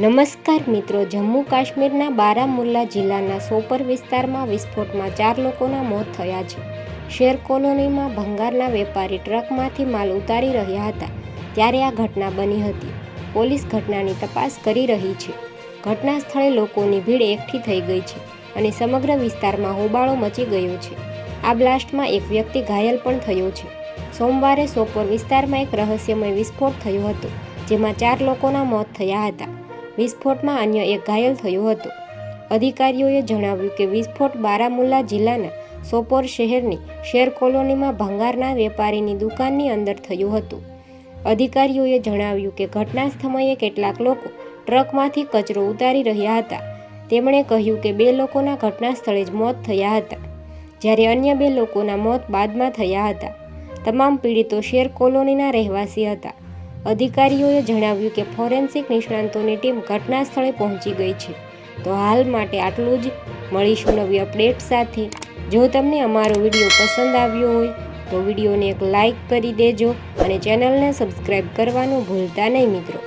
નમસ્કાર મિત્રો, જમ્મુ કાશ્મીરના બારામુલ્લા જિલ્લાના સોપર વિસ્તારમાં વિસ્ફોટમાં ચાર લોકોના મોત થયા છે. શેર કોલોનીમાં ભંગારના વેપારી ટ્રકમાંથી માલ ઉતારી રહ્યા હતા, ત્યારે આ ઘટના બની હતી. પોલીસ ઘટનાની તપાસ કરી રહી છે. ઘટના સ્થળે લોકોની ભીડ એકઠી થઈ ગઈ છે અને સમગ્ર વિસ્તારમાં હોબાળો મચી ગયો છે. આ બ્લાસ્ટમાં એક વ્યક્તિ ઘાયલ પણ થયો છે. સોમવારે સોપોર વિસ્તારમાં એક રહસ્યમય વિસ્ફોટ થયો હતો, જેમાં ચાર લોકોના મોત થયા હતા. વિસ્ફોટમાં અન્ય એક ઘાયલ થયો હતો. અધિકારીઓએ જણાવ્યું કે વિસ્ફોટ બારામુલ્લા જિલ્લાના સોપોર શહેરની શેર કોલોનીમાં ભંગારના વેપારીની દુકાનની અંદર થયું હતું. અધિકારીઓએ જણાવ્યું કે ઘટના સમયે કેટલાક લોકો ટ્રકમાંથી કચરો ઉતારી રહ્યા હતા. તેમણે કહ્યું કે બે લોકોના ઘટના સ્થળે જ મોત થયા હતા, જ્યારે અન્ય બે લોકોના મોત બાદમાં થયા હતા. તમામ પીડિતો શેર કોલોનીના રહેવાસી હતા. અધિકારીઓએ જણાવ્યું કે ફોરેન્સિક નિષ્ણાંતોની ટીમ ઘટના સ્થળે પહોંચી ગઈ છે. તો હાલ માટે આટલું જ. મળીશું નવી અપડેટ સાથે. જો તમને અમારો વીડિયો પસંદ આવ્યો હોય, તો વિડીયોને એક લાઈક કરી દેજો અને ચેનલને સબસ્ક્રાઈબ કરવાનું ભૂલતા નહીં મિત્રો.